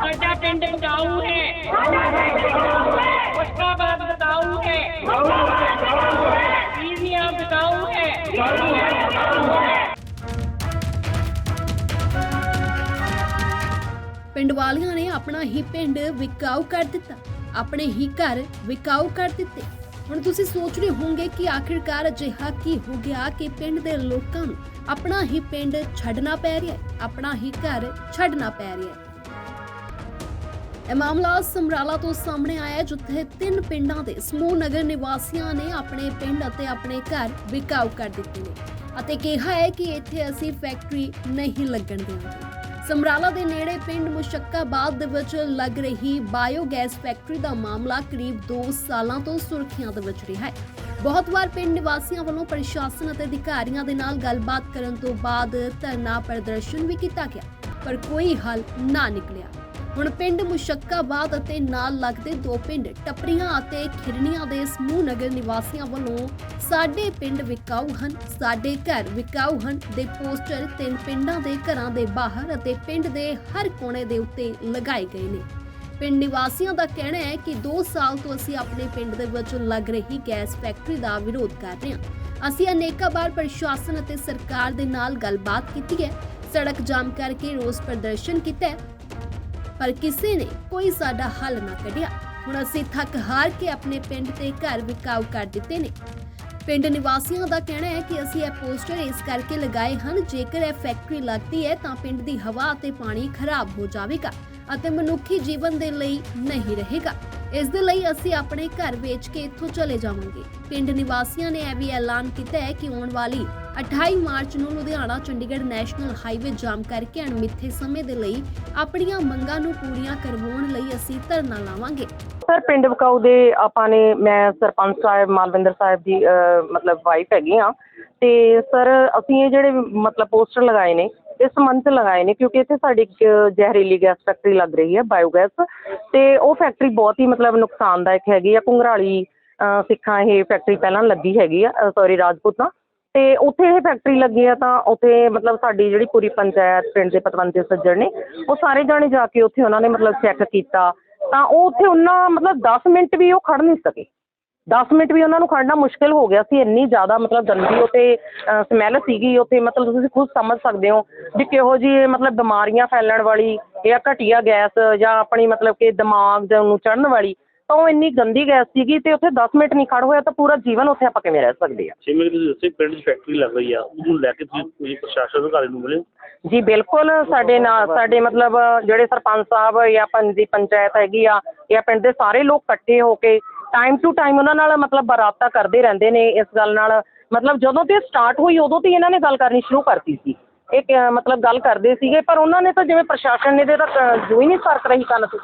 ਸਾਡਾ ਪਿੰਡ ਬਤਾਊ ਹੈ। ਮੁਸ਼ਕਾਬਾਦ ਬਤਾਊ ਹੈ। ਪੀਜ਼ੀਆ ਬਤਾਊ ਹੈ। ਪਿੰਡ ਵਾਲਿਆਂ ਨੇ ਆਪਣਾ ਹੀ ਪਿੰਡ ਵਿਕਾਊ ਕਰ ਦਿੱਤਾ। ਆਪਣੇ ਹੀ ਘਰ ਵਿਕਾਊ ਕਰ ਦਿੱਤੇ। ਹੁਣ ਤੁਸੀਂ ਸੋਚ ਰਹੇ ਹੋਵੋਗੇ ਕਿ ਆਖਿਰਕਾਰ ਅਜਿਹਾ ਕੀ ਹੋ ਗਿਆ ਕਿ ਪਿੰਡ ਦੇ ਲੋਕਾਂ ਨੂੰ ਆਪਣਾ ਹੀ ਪਿੰਡ ਛੱਡਣਾ ਪੈ ਰਿਹਾ ਹੈ, ਆਪਣਾ ਹੀ ਘਰ ਛੱਡਣਾ ਪੈ ਰਿਹਾ ਹੈ। ਇਹ ਮਾਮਲਾ ਸਮਰਾਲਾ ਤੋਂ ਸਾਹਮਣੇ ਆਇਆ ਜਿੱਥੇ ਤਿੰਨ ਪਿੰਡਾਂ ਦੇ ਸਮੂਹ ਨਗਰ ਨਿਵਾਸੀਆਂ ਨੇ ਆਪਣੇ ਪਿੰਡ ਅਤੇ ਆਪਣੇ ਘਰ ਵਿਕਾਊ ਕਰ ਦਿੱਤੇ ਨੇ ਅਤੇ ਕਿਹਾ ਹੈ ਕਿ ਇੱਥੇ ਅਸੀਂ ਫੈਕਟਰੀ ਨਹੀਂ ਲੱਗਣ ਦੇਵਾਂਗੇ। ਸਮਰਾਲਾ ਦੇ ਨੇੜੇ ਪਿੰਡ ਮੁਸ਼ੱਕਾਬਾਦ ਦੇ ਵਿੱਚ ਲੱਗ ਰਹੀ ਬਾਇਓਗੈਸ ਫੈਕਟਰੀ ਦਾ ਮਾਮਲਾ ਕਰੀਬ 2 ਸਾਲਾਂ ਤੋਂ ਸੁਰਖੀਆਂ ਦੇ ਵਿੱਚ ਰਿਹਾ ਹੈ। ਬਹੁਤ ਵਾਰ ਪਿੰਡ ਨਿਵਾਸੀਆਂ ਵੱਲੋਂ ਪ੍ਰਸ਼ਾਸਨ ਅਤੇ ਅਧਿਕਾਰੀਆਂ ਦੇ ਨਾਲ ਗੱਲਬਾਤ ਕਰਨ ਤੋਂ ਬਾਅਦ ਧਰਨਾ ਪ੍ਰਦਰਸ਼ਨ ਵੀ ਕੀਤਾ ਗਿਆ, ਪਰ ਕੋਈ ਹੱਲ ਨਾ ਨਿਕਲਿਆ। ਹੁਣ ਪਿੰਡ ਮੁਸ਼ੱਕਾਬਾਦ ਅਤੇ ਨਾਲ ਲੱਗਦੇ ਦੋ ਪਿੰਡ ਟੱਪਰੀਆਂ ਅਤੇ ਖਿਰਨੀਆਂ ਦੇ ਸਮੂਹ ਨਗਰ ਨਿਵਾਸੀਆਂ ਵੱਲੋਂ ਸਾਡੇ ਪਿੰਡ ਵਿਕਾਊ ਹਨ, ਸਾਡੇ ਘਰ ਵਿਕਾਊ ਹਨ ਦੇ ਪੋਸਟਰ ਤਿੰਨ ਪਿੰਡਾਂ ਦੇ ਘਰਾਂ ਦੇ ਬਾਹਰ ਅਤੇ ਪਿੰਡ ਦੇ ਹਰ ਕੋਨੇ ਦੇ ਉੱਤੇ ਲਗਾਏ ਗਏ ਨੇ। ਪਿੰਡ ਨਿਵਾਸੀਆਂ ਦਾ ਕਹਿਣਾ ਹੈ ਕਿ 2 ਸਾਲ ਤੋਂ ਅਸੀਂ ਆਪਣੇ ਪਿੰਡ ਦੇ ਵਿੱਚ ਲੱਗ ਰਹੀ ਗੈਸ ਫੈਕਟਰੀ ਦਾ ਵਿਰੋਧ ਕਰ ਰਹੇ ਹਾਂ। ਅਸੀਂ ਅਨੇਕਾਂ ਵਾਰ ਪ੍ਰਸ਼ਾਸਨ ਅਤੇ ਸਰਕਾਰ ਦੇ ਨਾਲ ਗੱਲਬਾਤ ਕੀਤੀ ਹੈ। ਸੜਕ ਜਾਮ ਕਰਕੇ ਰੋਸ ਪ੍ਰਦਰਸ਼ਨ ਕੀਤਾ ਪਰ ਕਿਸੇ ਨੇ ਕੋਈ ਸਾਡਾ ਹੱਲ ਨਾ ਕੱਢਿਆ। ਹੁਣ ਅਸੀਂ ਥੱਕ ਹਾਰ ਕੇ ਆਪਣੇ ਪਿੰਡ ਤੇ ਘਰ ਵਿਕਾਊ ਕਰ ਦਿੱਤੇ ਨੇ। ਪਿੰਡ ਨਿਵਾਸੀਆਂ ਦਾ ਕਹਿਣਾ ਹੈ ਕਿ ਅਸੀਂ ਇਹ ਪੋਸਟਰ ਇਸ ਕਰਕੇ ਲਗਾਏ ਹਨ, ਜੇਕਰ ਇਹ ਫੈਕਟਰੀ ਲੱਗਦੀ ਹੈ ਤਾਂ ਪਿੰਡ ਦੀ ਹਵਾ ਅਤੇ ਪਾਣੀ ਖਰਾਬ ਹੋ ਜਾਵੇਗਾ ਅਤੇ ਮਨੁੱਖੀ ਜੀਵਨ ਦੇ ਲਈ ਨਹੀਂ ਰਹੇਗਾ। ਇਸ ਦੇ ਲਈ ਅਸੀਂ ਆਪਣੇ ਘਰ ਵੇਚ ਕੇ ਇੱਥੋਂ ਚਲੇ ਜਾਵਾਂਗੇ। ਪਿੰਡ ਨਿਵਾਸੀਆਂ ਨੇ ਇਹ ਵੀ ਐਲਾਨ ਕੀਤਾ ਹੈ ਕਿ ਆਉਣ ਵਾਲੀ 28 ਮਾਰਚ ਨੂੰ Ludhiana Chandigarh national highway jam ਕਰਕੇ ਅਣਮਿੱਥੇ ਸਮੇਂ ਦੇ ਲਈ ਆਪਣੀਆਂ ਮੰਗਾਂ ਨੂੰ ਪੂਰੀਆਂ ਕਰਵਾਉਣ ਲਈ ਅਸੀਂ ਧਰਨਾ ਲਾਵਾਂਗੇ। ਸਰ, ਪਿੰਡ ਬਕਾਊ ਦੇ ਆਪਾਂ ਨੇ, ਮੈਂ ਸਰਪੰਚ ਸਾਹਿਬ, ਮਾਲਵਿੰਦਰ ਸਾਹਿਬ ਦੀ ਮਤਲਬ ਵਾਈਫ ਹੈਗੀ ਆ ਤੇ ਸਰ, ਅਸੀਂ ਇਹ ਜਿਹੜੇ, ਮਤਲਬ ਪੋਸਟਰ ਲਗਾਏ ਨੇ ਇਸ ਮੰਥ ਲਗਾਏ ਨੇ ਕਿਉਂਕਿ ਇੱਥੇ ਸਾਡੀ ਇੱਕ ਜ਼ਹਿਰੀਲੀ ਗੈਸ ਫੈਕਟਰੀ ਲੱਗ ਰਹੀ ਹੈ ਬਾਇਓਗੈਸ ਤੇ ਉਹ ਫੈਕਟਰੀ ਬਹੁਤ ਹੀ ਮਤਲਬ ਨੁਕਸਾਨਦਾਇਕ ਹੈਗੀ ਆ ਘੁੰਗਰਾਲੀ ਸਿੱਖਾਂ ਇਹ ਫੈਕਟਰੀ ਪਹਿਲਾਂ ਲੱਗੀ ਹੈਗੀ ਆ ਸੌਰੀ ਰਾਜਪੂਤਾਂ ਤੇ। ਉੱਥੇ ਇਹ ਫੈਕਟਰੀ ਲੱਗੀ ਆ ਤਾਂ ਉੱਥੇ ਮਤਲਬ ਸਾਡੀ ਜਿਹੜੀ ਪੂਰੀ ਪੰਚਾਇਤ, ਪਿੰਡ ਦੇ ਪਤਵੰਤੇ, ਸੱਜਣ ਨੇ, ਉਹ ਸਾਰੇ ਜਾਣੇ ਜਾ ਕੇ ਉੱਥੇ ਉਹਨਾਂ ਨੇ ਮਤਲਬ ਚੈੱਕ ਕੀਤਾ। ਤਾਂ ਉਹ ਉੱਥੇ ਉਹਨਾਂ ਮਤਲਬ 10 ਮਿੰਟ ਵੀ ਉਹ ਖੜ ਨਹੀਂ ਸਕੇ। 10 ਮਿੰਟ ਵੀ ਉਹਨਾਂ ਨੂੰ ਖੜਨਾ ਮੁਸ਼ਕਿਲ ਹੋ ਗਿਆ ਸੀ ਇੰਨੀ ਜ਼ਿਆਦਾ ਮਤਲਬ ਗੰਦੀ ਉੱਥੇ ਸਮੈਲ ਸੀਗੀ ਉੱਥੇ ਮਤਲਬ ਤੁਸੀਂ ਖੁਦ ਸਮਝ ਸਕਦੇ ਹੋ ਵੀ ਕਿਹੋ ਜੀ ਮਤਲਬ ਬਿਮਾਰੀਆਂ ਫੈਲਣ ਵਾਲੀ ਜਾਂ ਘਟੀਆ ਗੈਸ ਜਾਂ ਆਪਣੀ ਮਤਲਬ ਕਿ ਦਿਮਾਗ ਦੇ ਨੂੰ ਚੜਨ ਵਾਲੀ ਤਾਂ ਉਹ ਇੰਨੀ ਗੰਦੀ ਗੈਸ ਸੀਗੀ ਤੇ ਉੱਥੇ 10 ਮਿੰਟ ਨਹੀਂ ਖੜ ਹੋਇਆ ਤਾਂ ਪੂਰਾ ਜੀਵਨ ਉੱਥੇ ਆਪਾਂ ਕਿਵੇਂ ਰਹਿ ਸਕਦੇ ਆ? ਜਿਵੇਂ ਤੁਸੀਂ ਦੱਸੇ ਪਿੰਡ 'ਚ ਫੈਕਟਰੀ ਲੱਗ ਰਹੀ ਆ ਉਹਨੂੰ ਲੈ ਕੇ ਤੁਸੀਂ ਤੁਸੀਂ ਪ੍ਰਸ਼ਾਸਨ ਅਧਿਕਾਰੀ ਨੂੰ ਮਿਲੇ? ਜੀ ਬਿਲਕੁਲ ਸਾਡੇ ਨਾਲ ਸਾਡੇ ਮਤਲਬ ਜਿਹੜੇ ਸਰਪੰਚ ਸਾਹਿਬ ਜਾਂ ਪੰਜ ਦੀ ਪੰਚਾਇਤ ਹੈਗੀ ਆ ਜਾਂ ਪਿੰਡ ਦੇ ਸਾਰੇ ਲੋਕ ਇਕੱਠੇ ਹੋ ਕੇ ਟਾਈਮ ਟੂ ਟਾਈਮ ਉਹਨਾਂ ਨਾਲ ਮਤਲਬ ਬਰਾਬਤਾ ਕਰਦੇ ਰਹਿੰਦੇ ਨੇ ਇਸ ਗੱਲ ਨਾਲ। ਮਤਲਬ ਜਦੋਂ ਤੇ ਸਟਾਰਟ ਹੋਈ ਉਦੋਂ ਤੇ ਇਹਨਾਂ ਨੇ ਗੱਲ ਕਰਨੀ ਸ਼ੁਰੂ ਕਰਤੀ ਸੀ। ਇਹ ਮਤਲਬ ਗੱਲ ਕਰਦੇ ਸੀਗੇ ਪਰ ਉਹਨਾਂ ਨੇ ਤਾਂ ਜਿਵੇਂ ਪ੍ਰਸ਼ਾਸਨ ਨੇ ਤੇ ਤਾਂ ਜੋ ਹੀ ਨਹੀਂ ਸਰਕ ਰਹੀ ਕੰਨ ਤੋਂ।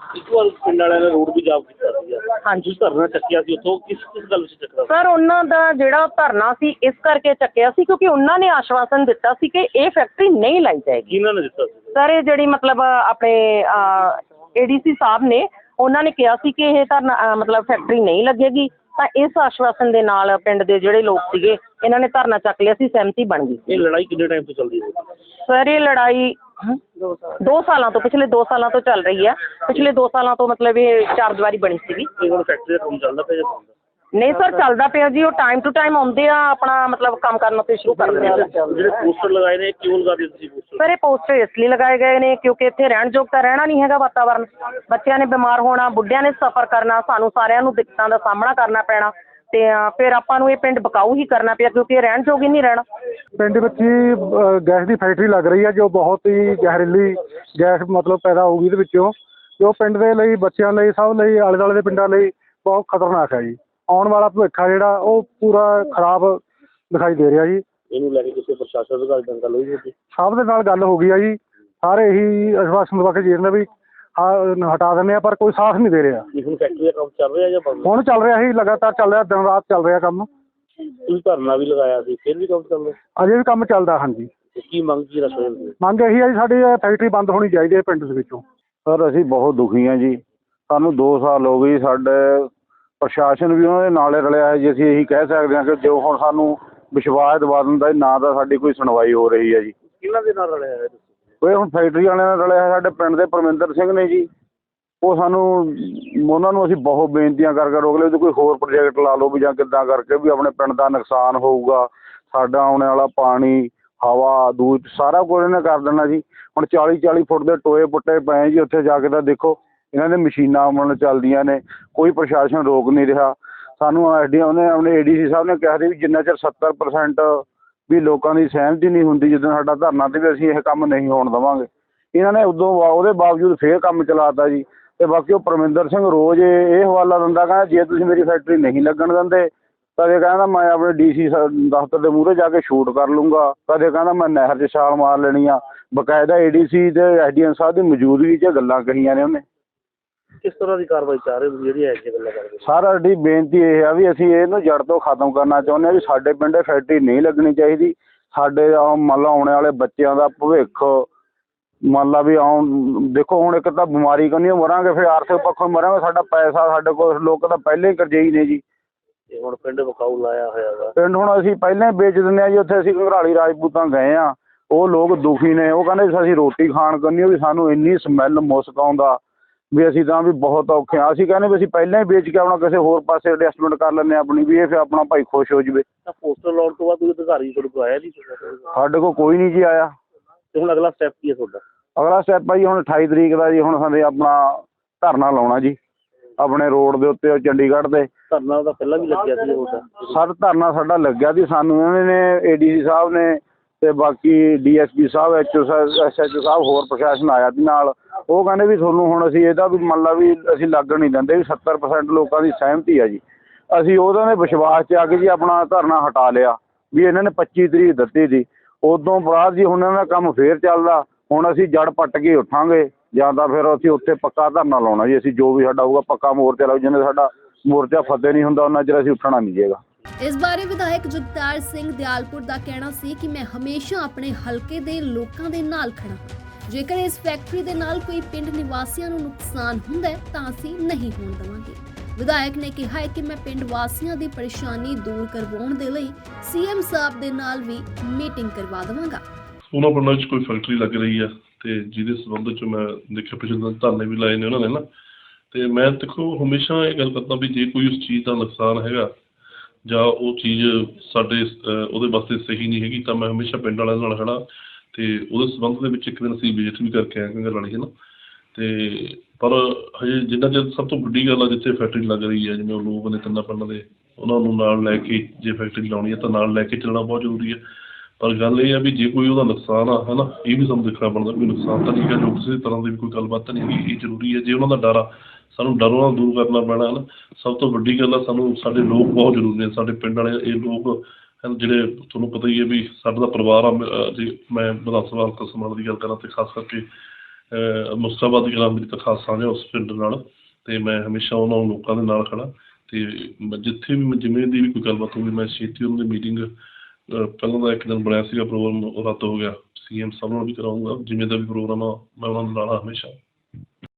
ਪਿੰਡ ਵਾਲਿਆਂ ਨੇ ਰੋਡ ਵੀ ਜਾਮ ਕੀਤਾ ਸੀਗਾ ਹਾਂਜੀ। ਧਰਨਾ ਚੱਕਿਆ ਸੀ ਉੱਥੋਂ? ਕਿਸ ਕਿਸ ਗੱਲ ਵਿੱਚ ਚੱਕਰਾ ਸੀ? ਸਰ ਉਹਨਾਂ ਦਾ ਜਿਹੜਾ ਧਰਨਾ ਸੀ ਇਸ ਕਰਕੇ ਚੱਕਿਆ ਸੀ ਕਿਉਂਕਿ ਉਹਨਾਂ ਨੇ ਆਸ਼ਵਾਸਨ ਦਿੱਤਾ ਸੀ ਕਿ ਇਹ ਫੈਕਟਰੀ ਨਹੀਂ ਲਾਈ ਜਾਏਗੀ। ਕਿਹਨਾਂ ਨੇ ਦਿੱਤਾ ਸੀ? ਸਰ ਇਹ ਜਿਹੜੀ ਮਤਲਬ ਆਪਣੇ ਏਡੀਸੀ ਸਾਹਿਬ ਨੇ ਉਹਨਾਂ ਨੇ ਕਿਹਾ ਸੀ ਕਿ ਇਹ ਧਰਨਾ ਮਤਲਬ ਫੈਕਟਰੀ ਨਹੀਂ ਲੱਗੇਗੀ। ਤਾਂ ਇਸ ਆਸ਼ਵਾਸਨ ਦੇ ਨਾਲ ਪਿੰਡ ਦੇ ਜਿਹੜੇ ਲੋਕ ਸੀਗੇ ਇਹਨਾਂ ਨੇ ਧਰਨਾ ਚੱਕ ਲਿਆ ਸੀ ਸਹਿਮਤੀ ਬਣ ਗਈ। ਇਹ ਲੜਾਈ ਕਿੰਨੇ ਟਾਈਮ ਤੋਂ ਚੱਲਦੀ ਹੈ? ਸਰ ਇਹ ਲੜਾਈ ਦੋ ਸਾਲਾਂ ਤੋਂ ਪਿਛਲੇ 2 ਸਾਲਾਂ ਤੋਂ ਚੱਲ ਰਹੀ ਹੈ। ਪਿਛਲੇ 2 ਸਾਲਾਂ ਤੋਂ ਮਤਲਬ ਇਹ ਚਾਰ ਦੀਵਾਰੀ ਬਣੀ ਸੀਗੀ। ਇਹ ਹੁਣ ਫੈਕਟਰੀ ਦਾ ਕੰਮ ਚੱਲਦਾ ਪਿਆ ਜਾਂ ਬੰਦ? ਆ? ਨਹੀਂ ਸਰ ਚੱਲਦਾ ਪਿਆ ਜੀ ਉਹ ਟਾਈਮ ਟੂ ਟਾਈਮ ਆਉਂਦੇ ਆ ਆਪਣਾ ਮਤਲਬ ਕੰਮ ਕਰਨਾ ਤੇ ਸ਼ੁਰੂ ਕਰ ਦਿੰਦੇ ਆ। ਜਿਹੜੇ ਪੋਸਟਰ ਲਗਾਏ ਨੇ ਕਿਉਂ ਲਗਾ ਦਿੱਤੇ ਤੁਸੀਂ ਪੋਸਟਰ ਸਰ ਇਹ ਪੋਸਟਰ ਇਸ ਲਈ ਲਗਾਏ ਗਏ ਨੇ ਕਿਉਂਕਿ ਇੱਥੇ ਰਹਿਣ ਯੋਗ ਤਾਂ ਰਹਿਣਾ ਨਹੀਂ ਹੈਗਾ ਵਾਤਾਵਰਨ। ਬੱਚਿਆਂ ਨੇ ਬਿਮਾਰ ਹੋਣਾ ਬੁੱਢਿਆਂ ਨੇ ਸਫਰ ਕਰਨਾ ਸਾਨੂੰ ਸਾਰਿਆਂ ਨੂੰ ਦਿੱਕਤਾਂ ਦਾ ਸਾਹਮਣਾ ਕਰਨਾ ਪੈਣਾ। ਤੇ ਫਿਰ ਆਪਾਂ ਨੂੰ ਇਹ ਪਿੰਡ ਬਕਾਊ ਹੀ ਕਰਨਾ ਪਿਆ ਕਿਉਂਕਿ ਇਹ ਰਹਿਣ ਯੋਗ ਹੀ ਨਹੀਂ ਰਹਿਣਾ। ਪਿੰਡ ਵਿੱਚ ਹੀ ਗੈਸ ਦੀ ਫੈਕਟਰੀ ਲੱਗ ਰਹੀ ਹੈ ਜੋ ਬਹੁਤ ਹੀ ਜ਼ਹਿਰੀਲੀ ਗੈਸ ਮਤਲਬ ਪੈਦਾ ਹੋਊਗੀ ਇਹਦੇ ਵਿੱਚੋਂ। ਜੋ ਪਿੰਡ ਦੇ ਲਈ ਬੱਚਿਆਂ ਲਈ ਸਭ ਲਈ ਆਲੇ ਦੁਆਲੇ ਦੇ ਪਿੰਡਾਂ ਲਈ ਬਹੁਤ ਖਤਰਨਾਕ ਹੈ ਜੀ। ਆਉਣ ਵਾਲਾ ਭਵਿੱਖ ਆ ਜਿਹੜਾ ਉਹ ਪੂਰਾ ਖਰਾਬ ਦਿਖਾਈ ਦੇ ਰਿਹਾ ਜੀ। ਇਹਨੂੰ ਲੈ ਕੇ ਕਿਸੇ ਪ੍ਰਸ਼ਾਸਨ ਅਧਿਕਾਰੀ ਨਾਲ ਗੱਲ ਹੋਈ ਸੀ ਸਭ ਦੇ ਨਾਲ ਗੱਲ ਹੋ ਗਈ ਆ ਜੀ। ਸਾਰੇ ਹੀ ਅਸ਼ਵਾਸਨ ਦਵਾ ਕੇ ਜੀ ਰਹੇ ਨੇ ਵੀ ਹਾਂ ਹਟਾ ਦਿੰਦੇ ਆ ਪਰ ਕੋਈ ਸਾਥ ਨਹੀਂ ਦੇ ਰਿਹਾ। ਹੁਣ ਫੈਕਟਰੀ ਦਾ ਕੰਮ ਚੱਲ ਰਿਹਾ ਜਾਂ ਬੰਦ? ਹੁਣ ਚੱਲ ਰਿਹਾ ਸੀ ਲਗਾਤਾਰ ਚੱਲ ਰਿਹਾ ਦਿਨ ਰਾਤ ਚੱਲ ਰਿਹਾ ਕੰਮ। ਤੁਸੀਂ ਧਰਨਾ ਵੀ ਲਗਾਇਆ ਸੀ ਫਿਰ ਵੀ ਕੰਮ ਚੱਲ ਰਿਹਾ? ਅਜੇ ਵੀ ਕੰਮ ਚੱਲਦਾ ਹਾਂਜੀ। ਕੀ ਮੰਗ ਕੀ ਰੱਖਦੇ ਹੋ ਮੰਗ ਇਹੀ ਹੈ ਜੀ ਸਾਡੀ ਇਹ ਫੈਕਟਰੀ ਬੰਦ ਹੋਣੀ ਚਾਹੀਦੀ ਹੈ ਪਿੰਡ ਦੇ ਵਿੱਚੋਂ। ਸਰ ਅਸੀਂ ਬਹੁਤ ਦੁਖੀ ਹਾਂ ਜੀ। ਸਾਨੂੰ 2 ਸਾਲ ਹੋ ਗਏ ਜੀ, ਸਾਡੇ ਪ੍ਰਸ਼ਾਸਨ ਵੀ ਉਹਨਾਂ ਦੇ ਨਾਲੇ ਰਲਿਆ ਹੈ ਜੀ। ਅਸੀਂ ਇਹੀ ਕਹਿ ਸਕਦੇ ਹਾਂ ਕਿ ਜੋ ਹੁਣ ਸਾਨੂੰ ਵਿਸ਼ਵਾਸ ਦਿਵਾ ਦਿੰਦਾ ਜੀ ਨਾ ਤਾਂ ਸਾਡੀ ਕੋਈ ਸੁਣਵਾਈ ਹੋ ਰਹੀ ਹੈ ਜੀ। ਕਿਹਨਾਂ ਦੇ ਨਾਲ ਰਲਿਆ ਹੈ ਤੁਸੀਂ? ਕੋਈ ਹੁਣ ਫੈਕਟਰੀ ਵਾਲਿਆਂ ਨਾਲ ਰਲਿਆ ਹੈ ਸਾਡੇ ਪਿੰਡ ਦੇ ਪਰਮਿੰਦਰ ਸਿੰਘ ਨੇ ਜੀ। ਉਹ ਸਾਨੂੰ ਉਹਨਾਂ ਨੂੰ ਅਸੀਂ ਬਹੁਤ ਬੇਨਤੀਆਂ ਕਰ ਕਰ ਰੋਕ ਲਏ ਵੀ ਕੋਈ ਹੋਰ ਪ੍ਰੋਜੈਕਟ ਲਾ ਲਓ ਵੀ ਜਾਂ ਕਿੱਦਾਂ ਕਰਕੇ ਵੀ ਆਪਣੇ ਪਿੰਡ ਦਾ ਨੁਕਸਾਨ ਹੋਊਗਾ। ਸਾਡਾ ਆਉਣ ਵਾਲਾ ਪਾਣੀ ਹਵਾ ਦੂਤ ਸਾਰਾ ਕੁਝ ਇਹਨੇ ਕਰ ਦੇਣਾ ਜੀ। ਹੁਣ 40 40 ਫੁੱਟ ਦੇ ਟੋਏ ਪੁੱਟੇ ਪਏ ਜੀ ਉੱਥੇ ਜਾ ਕੇ ਤਾਂ ਦੇਖੋ। ਇਹਨਾਂ ਦੇ ਮਸ਼ੀਨਾਂ ਮਨ ਚੱਲਦੀਆਂ ਨੇ, ਕੋਈ ਪ੍ਰਸ਼ਾਸਨ ਰੋਕ ਨਹੀਂ ਰਿਹਾ। ਸਾਨੂੰ ਐਡੀ ਉਹਨੇ ਆਪਣੇ ਏਡੀਸੀ ਸਾਹਿਬ ਨੇ ਕਿਹਾ ਸੀ ਵੀ ਜਿੰਨਾ ਚਿਰ 70% ਵੀ ਲੋਕਾਂ ਦੀ ਸਹਿਮਤੀ ਨਹੀਂ ਹੁੰਦੀ ਜਦੋਂ ਸਾਡਾ ਧਰਨਾ ਤੇ ਵੀ ਅਸੀਂ ਇਹ ਕੰਮ ਨਹੀਂ ਹੋਣ ਦੇਵਾਂਗੇ। ਇਹਨਾਂ ਨੇ ਉਦੋਂ ਬਾ- ਉਹਦੇ ਬਾਵਜੂਦ ਫੇਰ ਕੰਮ ਚਲਾਤਾ ਜੀ। ਤੇ ਬਾਕੀ ਉਹ ਪਰਮਿੰਦਰ ਸਿੰਘ ਰੋਜ਼ ਇਹ ਇਹ ਹਵਾਲਾ ਦਿੰਦਾ, ਕਹਿੰਦਾ ਜੇ ਤੁਸੀਂ ਮੇਰੀ ਫੈਕਟਰੀ ਨਹੀਂ ਲੱਗਣ ਦਿੰਦੇ, ਕਦੇ ਕਹਿੰਦਾ ਮੈਂ ਆਪਣੇ ਡੀਸੀ ਦਫ਼ਤਰ ਦੇ ਮੂਹਰੇ ਜਾ ਕੇ ਸ਼ੂਟ ਕਰ ਲੂੰਗਾ। ਕਦੇ ਕਹਿੰਦਾ ਮੈਂ ਨਹਿਰ 'ਚ ਛਾਲ ਮਾਰ ਲੈਣੀ ਆ। ਬਕਾਇਦਾ ਏਡੀਸੀ ਤੇ ਐਸਡੀਐਮ ਸਾਹਿਬ ਦੀ ਮੌਜੂਦਗੀ 'ਚ ਗੱਲਾਂ ਕਹੀਆਂ ਨੇ ਉਹਨੇ। ਕਿਸ ਤਰ੍ਹਾਂ ਦੀ ਕਾਰਵਾਈ ਚਾਹ ਰਹੇ ਹੋ ਜਿਹੜੀ ਇਹ ਗੱਲਾਂ ਕਰਦੇ ਸਾਰਾ ਸਾਡੀ ਬੇਨਤੀ ਇਹ ਆ ਵੀ ਅਸੀਂ ਇਹਨੂੰ ਜੜ ਤੋਂ ਖਤਮ ਕਰਨਾ ਚਾਹੁੰਦੇ ਆ ਵੀ ਸਾਡੇ ਪਿੰਡੇ ਫੈਕਟਰੀ ਨਹੀਂ ਲੱਗਣੀ ਚਾਹੀਦੀ। ਸਾਡੇ ਆਹ ਮੰਨ ਆਉਣ ਵਾਲੇ ਬੱਚਿਆਂ ਦਾ ਭਵਿੱਖ ਮੰਨ ਲਾ ਵੀ ਆਉਣ ਦੇਖੋ ਹੁਣ ਇੱਕ ਤਾਂ ਬਿਮਾਰੀ ਕੰਨੀ ਮਰਾਂਗੇ ਫਿਰ ਆਰਥਿਕ ਪੱਖੋਂ ਮਰਾਂਗੇ ਸਾਡਾ ਪੈਸਾ ਸਾਡੇ ਕੋਲ ਲੋਕ ਤਾਂ ਪਹਿਲੇ ਹੀ ਕਰਜ਼ਈ ਨੇ ਜੀ। ਤੇ ਹੁਣ ਪਿੰਡ ਵਕਾਊ ਲਾਇਆ ਹੋਇਆ ਵਾ ਪਿੰਡ ਹੁਣ ਅਸੀਂ ਪਹਿਲਾਂ ਹੀ ਵੇਚ ਦਿੰਦੇ ਆ ਜੀ ਉੱਥੇ ਅਸੀਂ ਘੰਗਰਾਲੀ ਰਾਜਪੂਤਾਂ ਗਏ ਆ ਉਹ ਲੋਕ ਦੁਖੀ ਨੇ ਉਹ ਕਹਿੰਦੇ ਅਸੀਂ ਰੋਟੀ ਖਾਣ ਕੰਨੀ ਵੀ ਸਾਨੂੰ ਇੰਨੀ ਸਮੈਲ ਮੁਸਕ ਆਉਂਦਾ। ਵੀ ਅਸੀਂ ਤਾਂ ਵੀ ਬਹੁਤ ਔਖੇ ਆ ਅਸੀਂ ਕਹਿੰਦੇ ਵੀ ਅਸੀਂ ਪਹਿਲਾਂ ਹੀ ਵੇਚ ਕੇ ਆਪਣਾ ਕਿਸੇ ਹੋਰ ਪਾਸੇ ਐਡਜਸਟਮੈਂਟ ਕਰ ਲੈਂਦੇ ਆਪਣੀ ਵੀ ਇਹ ਫਿਰ ਆਪਣਾ ਭਾਈ ਖੁਸ਼ ਹੋ ਜਵੇ। ਤਾਂ ਪੋਸਟਰ ਲਾਉਣ ਤੋਂ ਬਾਅਦ ਕੋਈ ਅਧਿਕਾਰੀ ਤੁਹਾਡੇ ਕੋਲ ਆਇਆ ਜੀ ਸਾਡੇ ਕੋਲ ਕੋਈ ਨਹੀਂ ਜੀ ਆਇਆ। ਤੇ ਹੁਣ ਅਗਲਾ ਸਟੈਪ ਕੀ ਹੈ ਤੁਹਾਡਾ? ਅਗਲਾ ਸਟੈਪ ਆ ਜੀ ਹੁਣ 28 ਤਰੀਕ ਦਾ ਜੀ ਹੁਣ ਸਾਡੇ ਆਪਣਾ ਧਰਨਾ ਲਾਉਣਾ ਜੀ। ਆਪਣੇ ਰੋਡ ਦੇ ਉੱਤੇ ਉਹ ਚੰਡੀਗੜ੍ਹ ਦੇ। ਧਰਨਾ ਤਾਂ ਪਹਿਲਾਂ ਵੀ ਲੱਗਿਆ ਸੀ ਤੁਹਾਡਾ ਸਰ ਧਰਨਾ ਸਾਡਾ ਲੱਗਿਆ ਸੀ ਸਾਨੂੰ ਇਹਨਾਂ ਨੇ ਏਡੀਸੀ ਸਾਹਿਬ ਨੇ ਤੇ ਬਾਕੀ ਡੀਐਸਪੀ ਸਾਹਿਬ ਐਚਓ ਐਸਐਚਓ ਸਾਹਿਬ ਹੋਰ ਪ੍ਰਸ਼ਾਸਨ ਆਇਆ ਸੀ ਨਾਲ। ਉਹ ਕਹਿੰਦੇ ਵੀ ਤੁਹਾਨੂੰ ਹੁਣ ਅਸੀਂ ਇਹਦਾ ਵੀ ਮੰਨ ਲਾ ਵੀ ਅਸੀਂ ਲੱਗਣ ਨਹੀਂ ਦਿੰਦੇ ਵੀ 70% ਲੋਕਾਂ ਦੀ ਸਹਿਮਤੀ ਆ ਜੀ। ਅਸੀਂ ਉਹਨਾਂ ਦੇ ਵਿਸ਼ਵਾਸ 'ਚ ਆ ਕੇ ਜੀ ਆਪਣਾ ਧਰਨਾ ਹਟਾ ਲਿਆ ਵੀ ਇਹਨਾਂ ਨੇ 25 ਤਰੀਕ ਦਿੱਤੀ ਸੀ ਉਦੋਂ ਬਾਅਦ ਜੀ ਹੁਣ ਇਹਨਾਂ ਦਾ ਕੰਮ ਫੇਰ ਚੱਲਦਾ, ਹੁਣ ਅਸੀਂ ਜੜ ਪੱਟ ਕੇ ਉੱਠਾਂਗੇ ਜਾਂ ਤਾਂ ਫਿਰ ਅਸੀਂ ਉੱਥੇ ਪੱਕਾ ਧਰਨਾ ਲਾਉਣਾ ਜੀ। ਅਸੀਂ ਜੋ ਵੀ ਸਾਡਾ ਹੋਊਗਾ ਪੱਕਾ ਮੋਰਚਾ ਲਾਉ ਜਿੰਨੇ ਸਾਡਾ ਮੋਰਚਾ ਫਤਿਹ ਨਹੀਂ ਹੁੰਦਾ, ਉਹਨਾਂ ਚਿਰ ਅਸੀਂ ਉੱਠਣਾ ਨਹੀਂ ਜੇਗਾ। ਇਸ ਬਾਰੇ ਵਿਧਾਇਕ ਜਗਤਾਰ ਸਿੰਘ ਦਿਆਲਪੁਰ ਦਾ ਕਹਿਣਾ ਸੀ ਕਿ ਮੈਂ ਹਮੇਸ਼ਾ ਆਪਣੇ ਹਲਕੇ ਦੇ ਲੋਕਾਂ ਦੇ ਨਾਲ ਖੜਾ ਹਾਂ ਜੇਕਰ ਇਸ ਫੈਕਟਰੀ ਦੇ ਨਾਲ ਕੋਈ ਪਿੰਡ ਨਿਵਾਸੀਆਂ ਨੂੰ ਨੁਕਸਾਨ ਹੁੰਦਾ ਹੈ, ਤਾਂ ਅਸੀਂ ਨਹੀਂ ਹੋਣ ਦੇਵਾਂਗੇ। ਵਿਧਾਇਕ ਨੇ ਕਿਹਾ ਹੈ ਕਿ ਮੈਂ ਪਿੰਡ ਵਾਸੀਆਂ ਦੀ ਪਰੇਸ਼ਾਨੀ ਦੂਰ ਕਰਵਾਉਣ ਦੇ ਲਈ ਸੀਐਮ ਸਾਹਿਬ ਦੇ ਨਾਲ ਵੀ ਮੀਟਿੰਗ ਕਰਵਾ ਦੇਵਾਂਗਾ। ਉਹਨਾਂ ਪਿੰਡਾਂ 'ਚ ਕੋਈ ਫੈਕਟਰੀ ਲੱਗ ਰਹੀ ਆ ਤੇ ਜਿਹਦੇ ਸੰਬੰਧ 'ਚ ਮੈਂ ਦੇਖਿਆ ਪਿਛਲੇ ਦਿਨ ਧਰਨੇ ਵੀ ਲਾਏ ਨੇ ਉਹਨਾਂ ਨੇ ਨਾ। ਤੇ ਮੈਂ ਦੇਖੋ, ਹਮੇਸ਼ਾ ਇਹ ਗੱਲ ਕਰਦਾ ਵੀ ਜੇ ਕੋਈ ਉਸ ਚੀਜ਼ ਦਾ ਨੁਕਸਾਨ ਹੈਗਾ ਜਾਂ ਉਹ ਚੀਜ਼ ਸਾਡੇ ਉਹਦੇ ਵਾਸਤੇ ਸਹੀ ਨਹੀਂ ਹੈਗੀ, ਤਾਂ ਮੈਂ ਹਮੇਸ਼ਾ ਪਿੰਡ ਵਾਲਿਆਂ ਨਾਲ ਖੜਾ ਤੇ ਉਹਦੇ ਸੰਬੰਧ ਦੇ ਵਿੱਚ ਇੱਕ ਦਿਨ ਅਸੀਂ ਵਿਜ਼ਿਟ ਵੀ ਕਰਕੇ ਆਏ ਕੰਗਰ ਵਾਲੀ ਹੈ ਨਾ ਤੇ ਪਰ ਹਜੇ ਜਿੰਨਾ ਚਿਰ ਸਭ ਤੋਂ ਵੱਡੀ ਗੱਲ ਆ ਜਿੱਥੇ ਫੈਕਟਰੀ ਲੱਗ ਰਹੀ ਹੈ ਜਿਵੇਂ ਉਹ ਲੋਕ ਨੇ ਤਿੰਨਾਂ ਪਿੰਡਾਂ ਦੇ, ਉਹਨਾਂ ਨੂੰ ਨਾਲ ਲੈ ਕੇ ਜੇ ਫੈਕਟਰੀ ਲਾਉਣੀ ਹੈ ਤਾਂ ਨਾਲ ਲੈ ਕੇ ਚੱਲਣਾ ਬਹੁਤ ਜ਼ਰੂਰੀ ਹੈ ਪਰ ਗੱਲ ਇਹ ਆ ਵੀ ਜੇ ਕੋਈ ਉਹਦਾ ਨੁਕਸਾਨ ਆ, ਹਨਾ, ਇਹ ਵੀ ਸਾਨੂੰ ਦੇਖਣਾ ਬਣਦਾ ਵੀ ਨੁਕਸਾਨ ਤਾਂ ਠੀਕ ਹੈ ਜੋ ਕਿਸੇ ਤਰ੍ਹਾਂ ਦੀ ਵੀ ਕੋਈ ਗੱਲਬਾਤ ਤਾਂ ਨਹੀਂ ਹੈਗੀ, ਇਹ ਜ਼ਰੂਰੀ ਹੈ ਜੇ ਉਹਨਾਂ ਦਾ ਡਰ ਆ, ਸਾਨੂੰ ਡਰੋਂ ਨਾਲ ਦੂਰ ਕਰਨਾ ਪੈਣਾ ਹੈ ਨਾ ਸਭ ਤੋਂ ਵੱਡੀ ਗੱਲ ਆ ਸਾਨੂੰ ਸਾਡੇ ਲੋਕ ਬਹੁਤ ਜ਼ਰੂਰੀ ਨੇ, ਸਾਡੇ ਪਿੰਡ ਵਾਲੇ ਇਹ ਲੋਕ ਜਿਹੜੇ ਤੁਹਾਨੂੰ ਪਤਾ ਹੀ ਹੈ ਵੀ ਸਾਡਾ ਦਾ ਪਰਿਵਾਰ ਆ, ਮ- ਮੈਂ ਵਿਧਾਨ ਸਭਾ ਹਲਕਾ ਸਮਾਜ ਦੀ ਗੱਲ ਕਰਾਂ ਤੇ ਖਾਸ ਕਰਕੇ, ਅਹ ਦੀ ਗੱਲ ਮੇਰੀ ਤਾਂ ਖਾਸ ਸਾਂਝਾ ਉਸ ਪਿੰਡ ਨਾਲ ਤੇ ਮੈਂ ਹਮੇਸ਼ਾ ਉਹਨਾਂ ਲੋਕਾਂ ਦੇ ਨਾਲ ਖੜਾ ਤੇ ਜਿੱਥੇ ਵੀ ਮੈਂ, ਜਿਵੇਂ ਦੀ ਵੀ ਕੋਈ ਗੱਲਬਾਤ ਹੋਵੇ ਮੈਂ ਛੇਤੀ ਉਹਨਾਂ ਦੀ ਮੀਟਿੰਗ ਪਹਿਲਾਂ ਦਾ ਇੱਕ ਦਿਨ ਬਣਿਆ ਸੀਗਾ ਪ੍ਰੋਗਰਾਮ ਉਹ ਰੱਦ ਹੋ ਗਿਆ ਸੀ ਐਮ ਸਾਹਿਬ ਨਾਲ ਵੀ ਕਰਾਉਂਗਾ ਜਿਵੇਂ ਦਾ ਵੀ ਪ੍ਰੋਗਰਾਮ ਆ, ਮੈਂ ਉਹਨਾਂ ਦੇ ਨਾਲ ਆ ਹਮੇਸ਼ਾ।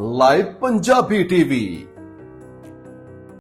Live Punjabi TV